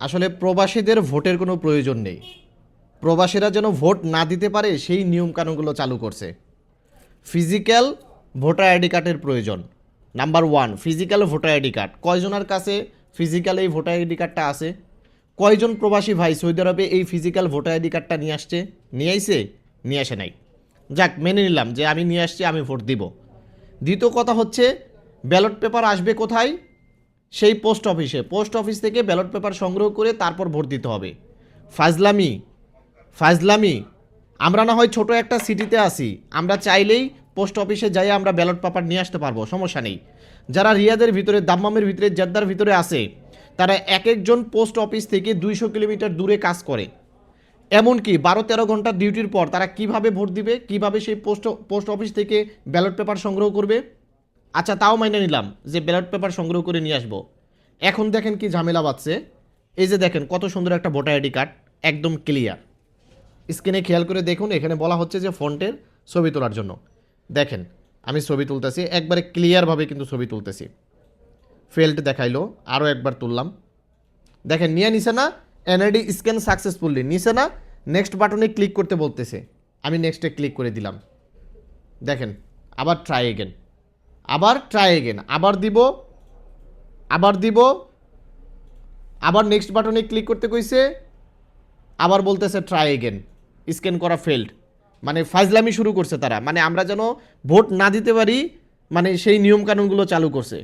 আসলে প্রবাসীদের ভোটের কোনো প্রয়োজন নেই। প্রবাসীরা যেন ভোট না দিতে পারে, সেই নিয়মকানুনগুলো চালু করছে। ফিজিক্যাল ভোটার আইডি কার্ডের প্রয়োজন। Number one, physical voter ID card. কয়জনের কাছে ফিজিক্যাল এই ভোটার আইডি কার্ডটা আছে? কয়জন প্রবাসী ভাই সৌদি আরবে এই ফিজিক্যাল ভোটার আইডি কার্ডটা নিয়ে আসছে? নিয়ে আইছে? নিয়ে আসে নাই। যাক, মেনে নিলাম যে আমি নিয়ে আসছি, আমি ভোট দিব। দ্বিতীয় কথা হচ্ছে, ব্যালট পেপার আসবে কোথায়? সেই পোস্ট অফিসে। পোস্ট অফিস থেকে ব্যালট পেপার সংগ্রহ করে তারপর ভোট দিতে হবে। ফাজলামি ফাজলামি। আমরা না হয় ছোট একটা সিটিতে আসি আমরা চাইলেই পোস্ট অফিসে যাই আমরা ব্যালট পেপার নিয়ে আসতে পারব, সমস্যা নেই। যারা রিয়াদের ভিতরে, দাম্মামের ভিতরে, জেদ্দার ভিতরে আছে, তারা এক একজন পোস্ট অফিস থেকে দুইশো কিলোমিটার দূরে কাজ করে। এমনকি বারো তেরো ঘণ্টা ডিউটির পর তারা কীভাবে ভোট দিবে, কীভাবে সেই পোস্ট পোস্ট অফিস থেকে ব্যালট পেপার সংগ্রহ করবে? আচ্ছা তাও মাইনে নিলাম যে ব্যালট পেপার সংগ্রহ করে নিয়ে আসব। এখন দেখেন কি ঝামেলা বাজছে এই যে দেখেন, কত সুন্দর একটা ভোটার আইডি কার্ড, একদম ক্লিয়ার। স্ক্রিনে খেয়াল করে দেখুন, এখানে বলা হচ্ছে যে ফন্টের ছবি তোলার জন্য। দেখেন, আমি ছবি তুলতেছি, একবারে ক্লিয়ারভাবে কিন্তু ছবি তুলতেছি। ফেল্ড দেখাইলো আরও একবার তুললাম। দেখেন, নিয়ে নিছে না, এনআইডি স্ক্যান সাকসেসফুললি নিছে না, নেক্সট বাটনে ক্লিক করতে বলতেছে। আমি নেক্সটে ক্লিক করে দিলাম। দেখেন, আবার ট্রাই এগেন আবার ট্রাই এগেন আবার দিব আবার দিব, আবার নেক্সট বাটনে ক্লিক করতে কইছে, আবার বলতেছে ট্রাই এগেন স্ক্যান করা ফেল্ড মানে ফাইজলামি শুরু করছে তারা মানে আমরা যেন ভোট না দিতে পারি মানে সেই নিয়মকানুনগুলো চালু করছে।